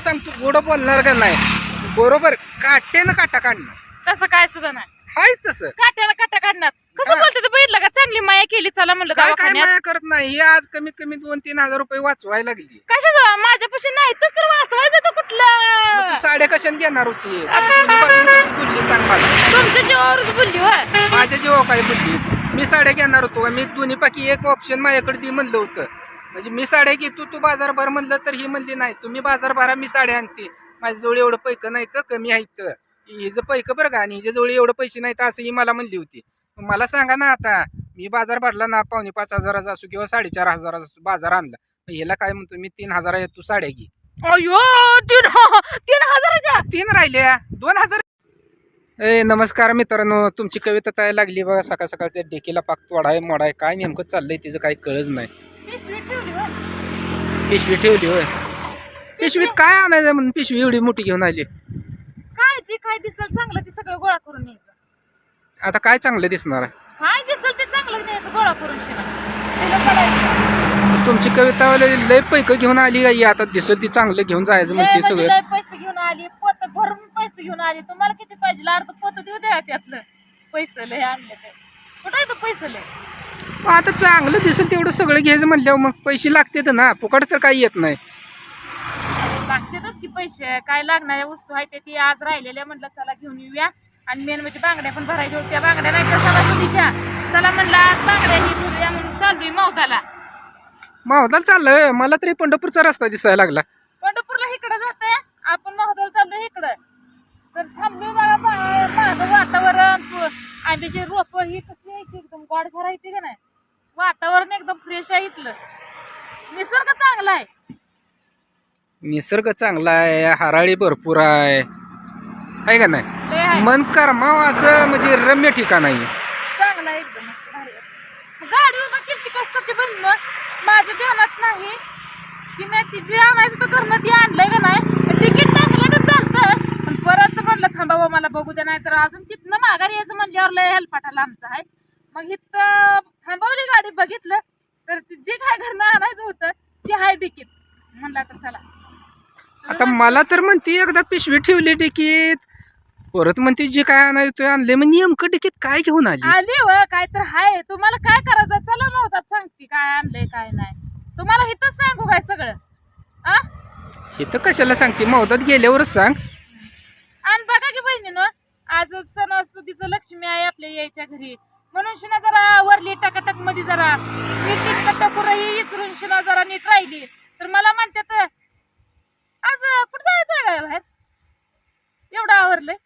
सांगतो? गोड बोलणार का नाही? बरोबर काट्यानं काटा काढणार. तसं काय सुद्धा नाही. हायच तसं. काट्याला काटा काढणार. कसं हा. बोलते बघितलं का? चांगली माया केली चला म्हणलं काय काय दवाखान्यात. माया करत नाही? ही आज कमीत कमी दोन तीन हजार रुपये वाचवायला लागली. कशाचं? माझ्यापाशी नाही तर वाचवायचं मग कुठलं? तू साड्या कशाने घेणार होती? आता तुझी बाजू कशी बोलली सांग मला. तुमच्या जीवावरच बोलली होय. माझ्या जेव्हा काय बोलली? मी साड्या घेणार होतो मी दोन्ही पैकी एक ऑप्शन माझ्याकडे दी म्हणलं होतं. म्हणजे मी साड्या घेतो तू बाजार भर म्हणलं तर ही म्हणली नाही. तुम्ही बाजार भरा मी साड्या आणते. माझ्याजवळ एवढं पैक नाही तर कमी आहे तर हिचं पैक बरं का आणि हिच्याजवळ एवढं पैसे नाही तर असं ही मला म्हणली होती. मला सांगा ना आता मी बाजार भरला ना पावणे पाच हजाराचा असो किंवा साडेचार हजाराचा असो बाजार आणला ह्याला काय म्हणतो मी तीन हजार तू साड्या घे. अयो तीन तीन हजाराच्या? तीन राहिल्या दोन हजार. ए नमस्कार मित्रांनो तुमची कविता तयार लागली बघा सकाळ सकाळ त्या डेकीला पाक तोडाय मोडाय काय नेमकं चाललंय तिचं काही कळच नाही. पिशवी ठेवली होय. पिशवी ठेवली होय. पिशवीत काय आणायचं म्हणून पिशवी एवढी मोठी घेऊन आली? काय जे काय दिसल चांगलं ते सगळं गोळा करून न्यायचं. आता काय चांगलं दिसणार आहे? काय दिसल ते चांगलं न्यायचं गोळा करून. तुमची कविता लय पैक घेऊन आली का आता दिसल ती चांगलं घेऊन जायचं म्हणते म्हणजे सगळं. पैसे घेऊन आली पोत भरून पैसे घेऊन आली. तुम्हाला किती पाहिजे? अर्ध पोत देऊ द्या त्यातलं. पैसे लय आणले ते. कुठं आहे तो पैसे लय? मग आता चांगलं दिसेल तेवढं सगळं घ्यायचं म्हणल्यावर मग पैसे लागतात ना. फुकट तर काही येत नाही. लागतातच की पैसे. काय लागणाऱ्या वस्तू आहेत ते आज राहिलेल्या म्हटलं चला घेऊन येऊया. आणि मेन म्हणजे बांगड्या पण भरायच्या होत्या. बांगड्या नाही तर सणासुदीच्या चला म्हणलं आज बांगड्या ही भरूया म्हणून चाललोय मौदाला मावदाला चाललंय मला तरी पंढरपूरचा रस्ता दिसायला लागला. पंढरपूरला इकडं जाते आपण महोदय चाललोय इकडं. तर थांबलोय बघा माझं वातावरण. आंब्याची रोप ही कसली आहे एकदम गाड आहे का नाही? वातावरण एकदम फ्रेश आहे इथलं. निसर्ग चांगला आहे. निसर्ग चांगला आहे हराळी भरपूर आहे. आहे का नाही? आहे. मन करमाव असं म्हणजे रम्य ठिकाण आहे. चांगला आहे एकदम असं भारी आहे. मग गाडी उभा केली कशासाठी बनलं माझ्या ध्यानात नाही. की मी ती जे आणायचं तर घरनं ती आणलंय का नाही? तिकीट टाकलं तर चालतं. पण परत म्हणलं थांबावं मला बघू द्या. नाही तर अजून तिथनं माघारी यायचं म्हणल्यावर लय हेलपाटाला आमचं आहे. मग इथं थांबवली गाडी बघितलं. तर ती जे काय घरनं आणायचं होतं ते आहे तिकीट म्हणलं तर चला. आता मला तर म्हणते एकदा पिशवी ठेवली टिकीत परत म्हणते जे काय आणायचं ते आणले. मग नेमकं टिकीत काय घेऊन आली? आली व काय तर हाय. तुम्हाला काय करायचं? चला नव्हतात सांगते काय आणलंय काय नाही. तुम्हाला इथंच सांगू काय सगळं? आ? हे तर कशाला सांगते? मौदात गेल्यावरच सांग. आणि बघा की बहिणीनं आज सणासुदीचं लक्ष्मी आहे आपल्या यायच्या घरी. म्हणून शिना जरा वरली टकाटकमध्ये जरा टकुरही इचरून शिना जरा नीट राहिली. तर मला म्हणतात आज कुठं जायचं बाहेर? एवढं आवरलंय.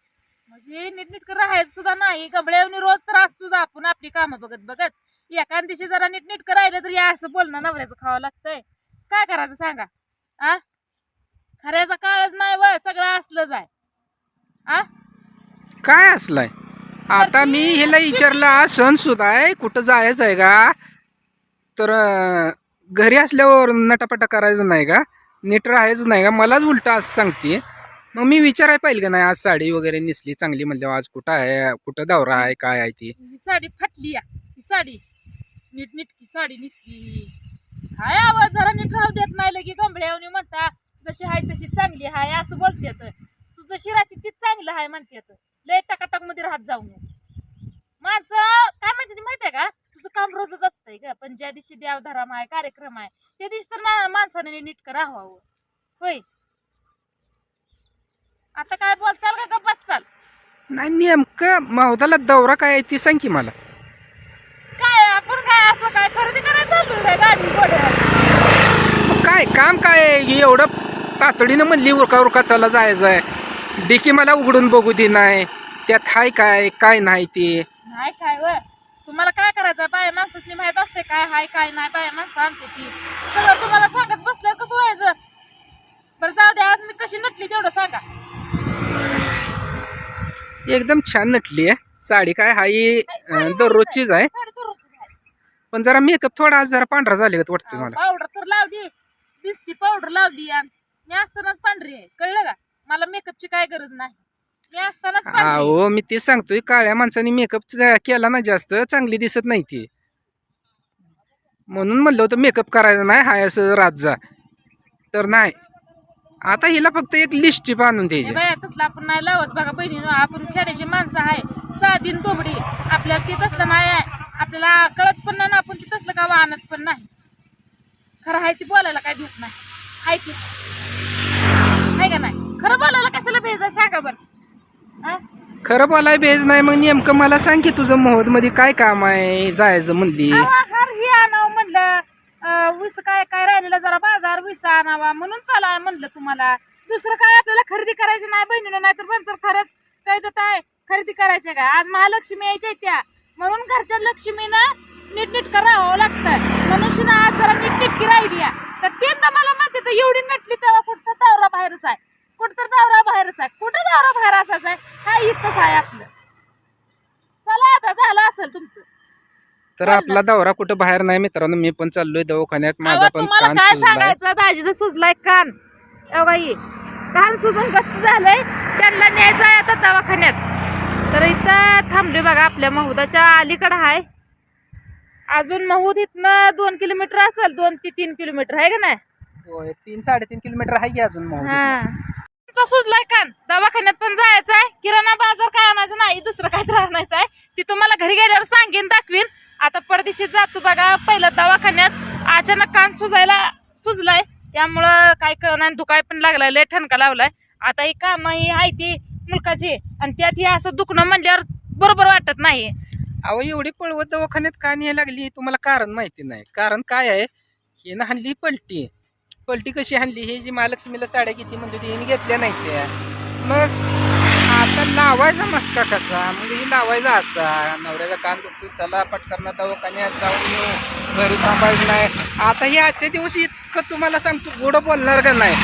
म्हणजे नीट नीट राहायचं सुद्धा नाही. गबळ्यावनी रोज तर असतोच आपण आपली कामं बघत बघत. एखाद दिवशी जरा नीट नीट राहिलं तर या असं बोलणं नवऱ्याचं खावं लागतंय. काय करायचं सांगा? आ? खऱ्याचा काळच नाही व सगळं असलंच आहे. आ? काय असलंय? आता मी हिला विचारलं आज सण सुद्धा आहे कुठं जायचं आहे का? तर घरी असल्यावर नटापटा करायचं नाही का? नीट राहायचं नाही का? मलाच उलट असं सांगते. मग मी विचारायला पाहिजे का नाही आज साडी वगैरे नेसली चांगली म्हणल्यावर आज कुठं आहे कुठं दौरा आहे काय आहे ती? ही साडी फाटली या ही साडी. नीट नीटकी साडी निसली. हाय आवाज जरा नीट राहू देत नाही लगे गंभळ्यावनी म्हणता जशी आहे तशी चांगली आहे असं बोलते तू जशी राहते तीच चांगलं आहे म्हणतेत. लय टकाटकमध्ये राहत जाऊ नको माणसं काय माहिती आहे का? तुझं काम रोजच असतंय का पण ज्या दिवशी देवधर्म आहे कार्यक्रम आहे त्या दिवशी तर ना माणसाने नीट राहावं. होय? आता काय बोलचाल का गप्प बसचाल? नाही नेमकं मौदाला दौरा काय आहे ती सांग की मला. काय आपण काय असं काय खरेदी करायला चाललोय काय गाडी काय काम काय आहे? एवढं तातडीनं म्हणली उरका उरका चला जायचं आहे डिकी मला उघडून बघू दे नाही त्यात हाय काय काय नाही ते. नाही काय व? तुम्हाला काय करायचं? बाया माणसाची माहीत असते काय हाय काय नाही बाया माणसं आणते ती. सगळं तुम्हाला सांगत बसल्यावर कसं व्हायचं? बरं जाऊ द्या आज मी कशी नटली तेवढं सांगा. एकदम छान नटली आहे. साडी काय हाई अं, दररोजचीच आहे. साडी आहे. पण जरा मेकअप थोडा आज जरा पांढरा झाले का वाटतं मला. पावडर तर लावली. दिसती पावडर लावली. मी असतानाच पांढरी आहे. कळलं का? मला मेकअपची काय गरज नाही. मी असतानाच पांढरी आहे. हो मी तेच सांगतोय काळ्या माणसाने मेकअप केला ना जास्त चांगली दिसत नाही ती. म्हणून म्हणलं होतं मेकअप करायचा नाही हाय असं रात जा. तर नाही. आता हिला फक्त एक लिस्ट आणून द्यायची. बाया तसलं आपण नाही लावत बघा बहिणीनं आपण खेड्याची माणसं आहे. साधीन तोबडी आपल्याला ते तसलं नाही आहे. आपल्याला कळत पण नाही आणि आपण ते तसलं का आणत पण नाही. खरं आहे ती बोलायला काय दुःख नाही. आहे की आहे का नाही खरं बोलायला कशाला भेज आहे? सांगा बरं. हा? खरं बोलाय बेज नाही मग नेमकं मला सांग की तुझं मोहदमध्ये काय काम आहे जायचं म्हणली. हार हे आणावं म्हणलं. वीस काय काय राहिलेलं जरा बाजार वीस आणावा म्हणून चला म्हणलं तुम्हाला. दुसरं काय आपल्याला खरेदी करायची नाही बहिणीनं नाही तर पण खरंच. काय तर काय खरेदी करायची काय आज महालक्ष्मी यायच्या त्या. म्हणून घरच्या लक्ष्मीनं नीटनीट करावं लागतं मनुष्यनं आज जरा नीटनीटकी राहिली. तर ते तर मला माहिती तर एवढी नटली तेव्हा कुठं दावरा बाहेरच आहे कुठं आहे कुठं दावरा बाहेर असायचा? आहे हा इथंच आहे आपलं. चला आता झालं असेल तुमचं. तर आपला दौरा कुठं बाहेर नाही मित्रांनो मी पण चाललोय दवाखान्यात. माझा अहो, पण तुम्हाला कान काय सुजलाय. सांगायचं? दाजीचं सुजलाय कान. अहो बाई कान सुजून गच्च झालंय. त्यांना न्यायचं आहे आता दवाखान्यात. तर इथं थांबले बघा आपल्या महूदाच्या अलीकडं आहे अजून महूद इथनं दोन किलोमीटर असेल दोन ते तीन किलोमीटर आहे का नाही? होय, तीन साडेतीन किलोमीटर आहे की अजून हा. तुमचा सुजलाय कान. दवाखान्यात पण जायचं आहे किराणा बाजार काय आणायचं नाही दुसरं काय तर आणायचं आहे ती तुम्हाला घरी गेल्यावर सांगेन दाखवीन. आता परदेशी जातो बघा पहिलं दवाखान्यात. अचानक कान सुजायला सुजलाय. त्यामुळं काय कळणार दुखाय पण लागलाय लय ठणका लावलाय. आता ही काम ही आहे ती मुलकाची. आणि त्यात ही असं दुखणं म्हणल्यावर बरोबर वाटत नाही. अहो एवढी पळवत दवाखान्यात का न्याय लागली हे तुम्हाला कारण माहिती नाही. कारण काय आहे? हे ना हल्ली पलटी. पलटी कशी हल्ली हे जी महालक्ष्मीला साड्या किती म्हणजे होती हिने घेतल्या नाही त्या. मग आता लावायचा मस्का कसा? मग ही लावायचा असा. नवऱ्याचा कान दुखतो चला पटकन दवाखान्यात जाऊन येऊ. घरी थांबायचं नाही. आता हे आजच्या दिवस इतकं तुम्हाला सांगतो गोडं बोलणार का नाही?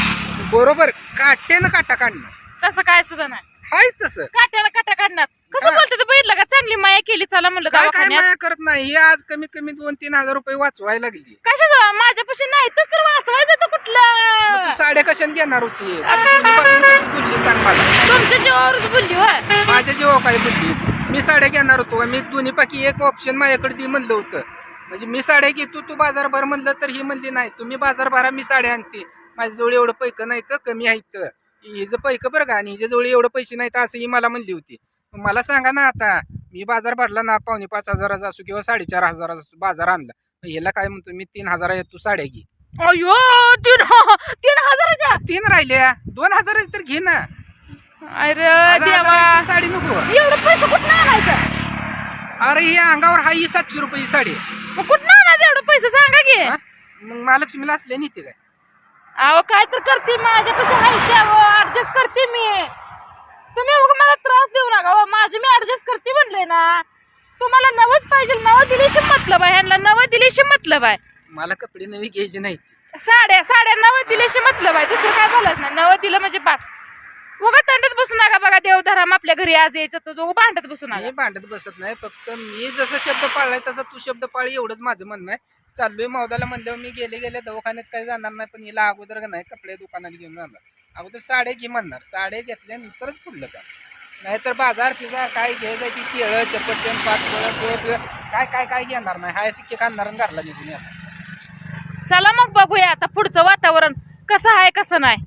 बरोबर काट्यानं काटा काढणार. तसं काय सुद्धा नाही. हायच तसं. काट्याला काट्या काढणार. कसं. बोलते बघितलं का? चांगली माया केली चला म्हणलं काय काय दवाखान्यात. माया करत नाही? ही आज कमीत कमी दोन तीन हजार रुपये वाचवायला लागली. कशाचं? माझ्यापाशी नाही तर तर वाचवायचं तर कुठलं? तू साड्या कशाने घेणार होती? कशी बोलली सांग मला. तुमच्या जीवावरच बोलली होय. माझ्या जेव्हा काय बोलली? मी साड्या घेणार होतो. का? मी दोन्ही पैकी एक ऑप्शन माझ्याकडे दी म्हणलं होतं. म्हणजे मी साड्या घेतो तू बाजार भर म्हणलं तर ही म्हणली नाही. तुम्ही बाजार भरा मी साड्या आणते. माझ्याजवळ एवढं पैकं नाही तर कमी आहे तर हिचं पैकं बरं का? आणि हिच्याजवळ एवढं पैसे नाही तर असं ही मला म्हणली होती. मला सांगा ना आता मी बाजार भरला ना पावणे पाच हजाराचा असो किंवा साडेचार हजाराचा असो बाजार आणला. ह्याला काय म्हणतो मी तीन हजार तू साड्या घे. अयो तीन तीन हजाराच्या? तीन राहिल्या. दोन हजार तर घे ना. अरे देवा. साडी नको. एवढं पैसे कुठं आणायचं? अरे ही अंगावर हाय ही सातशे रुपयाची साडी आहे. मग कुठं आणायचं एवढं पैसे? सांगा की. हा? मग महालक्ष्मीला असले नाही ते काय? अहो काय तर करते माझ्यापाशी आहे त्यावं ऍडजस्ट करते मी. तुम्ही उगा मला त्रास देऊ नका हो. माझे मी ऍडजस्ट करते म्हणले ना. तुम्हाला नवच पाहिजे नवं दिलीशी मतलब आहे. ह्यांना नवं दिलीशी मतलब आहे. मला कपडे नवी घ्यायचे नाही साड्या साड्या नवं दिल्याशी मतलब आहे. दुसरं काय बोलायचं नाही. नवं दिलं म्हणजे बास. उगा तांडत बसू नका बघा देवधराम आपल्या घरी आज यायचं तर दोघं भांडत बसू नका. भांडत बसत नाही फक्त मी जसा शब्द पाळलाय तसा तू शब्द पाळ एवढंच माझं म्हणणं आहे. चाललोय मौदाला म्हणल्यावर मी गेले गेले दवाखान्यात काही जाणार नाही पण हिला अगोदर का नाही कपडे दुकानात घेऊन जाणार. अगोदर साड्या घे म्हणणार. साड्या घेतल्यानंतरच पुढलं का नाहीतर बाजार फिजार काय घ्यायचं ती केळं चपटन पाचफळं काय काय काय घेणार नाही. हाय सिक्के आणणार आणि घरला निघून येणार. चला मग बघूया आता पुढचं वातावरण. कसं आहे कसं नाही?